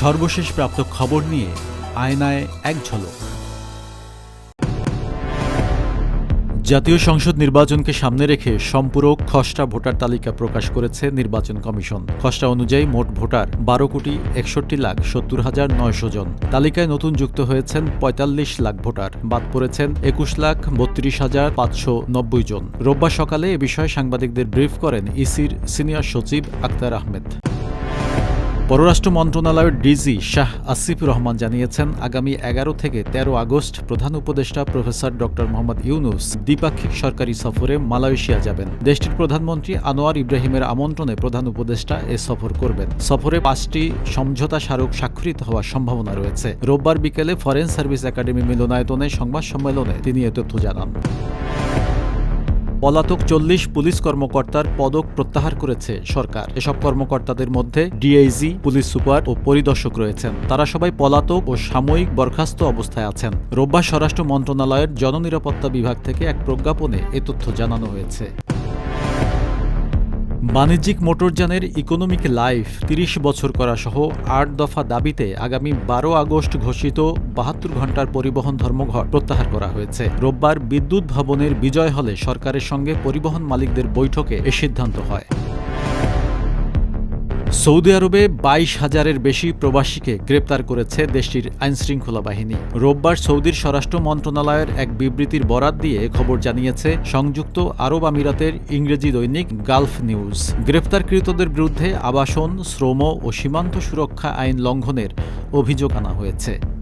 সর্বশেষ প্রাপ্ত খবর নিয়ে আয়নায় এক ঝলক। জাতীয় সংসদ নির্বাচনকে সামনে রেখে সম্পূরক খসড়া ভোটার তালিকা প্রকাশ করেছে নির্বাচন কমিশন। খসড়া অনুযায়ী মোট ভোটার বারো কোটি একষট্টি লাখ সত্তর হাজার নয়শো জন। তালিকায় নতুন যুক্ত হয়েছেন পঁয়তাল্লিশ লাখ ভোটার। বাদ পড়েছেন একুশ লাখ বত্রিশ হাজার পাঁচশো নব্বই জন। রোববার সকালে এ বিষয়ে সাংবাদিকদের ব্রিফ করেন ইসির সিনিয়র সচিব আক্তার আহমেদ। পররাষ্ট্র মন্ত্রণালয়ের ডিজি শাহ আসিফ রহমান জানিয়েছেন, আগামী এগারো থেকে ১৩ আগস্ট প্রধান উপদেষ্টা প্রফেসর ড. মোহাম্মদ ইউনুস দ্বিপাক্ষিক সরকারি সফরে মালয়েশিয়া যাবেন। দেশটির প্রধানমন্ত্রী আনোয়ার ইব্রাহিমের আমন্ত্রণে প্রধান উপদেষ্টা এ সফর করবেন। সফরে পাঁচটি সমঝোতা স্মারক স্বাক্ষরিত হওয়ার সম্ভাবনা রয়েছে। রোববার বিকেলে ফরেন সার্ভিস একাডেমি মিলনায়তনে সংবাদ সম্মেলনে তিনি এ তথ্য জানান। পলাতক চল্লিশ পুলিশ কর্মকর্তার পদক প্রত্যাহার করেছে সরকার। এসব কর্মকর্তাদের মধ্যে ডিআইজি, পুলিশ সুপার ও পরিদর্শক রয়েছেন। তারা সবাই পলাতক ও সাময়িক বরখাস্ত অবস্থায় আছেন। রোববার স্বরাষ্ট্র মন্ত্রণালয়ের জননিরাপত্তা বিভাগ থেকে এক প্রজ্ঞাপনে এ তথ্য জানানো হয়েছে। বাণিজ্যিক মোটরযানের ইকোনমিক লাইফ তিরিশ বছর করা সহ আট দফা দাবিতে আগামী বারো আগস্ট ঘোষিত বাহাত্তর ঘণ্টার পরিবহন ধর্মঘট প্রত্যাহার করা হয়েছে। রোববার বিদ্যুৎ ভবনের বিজয় হলে সরকারের সঙ্গে পরিবহন মালিকদের বৈঠকে এ সিদ্ধান্ত হয়। সৌদি আরবে বাইশ হাজারের বেশি প্রবাসীকে গ্রেপ্তার করেছে দেশটির আইনশৃঙ্খলা বাহিনী। রোববার সৌদির স্বরাষ্ট্র মন্ত্রণালয়ের এক বিবৃতির বরাত দিয়ে খবর জানিয়েছে, সংযুক্ত আরব আমিরাতের ইংরেজি দৈনিক গালফ নিউজ। গ্রেপ্তারকৃতদের বিরুদ্ধে আবাসন, শ্রম ও সীমান্ত সুরক্ষা আইন লঙ্ঘনের অভিযোগ আনা হয়েছে।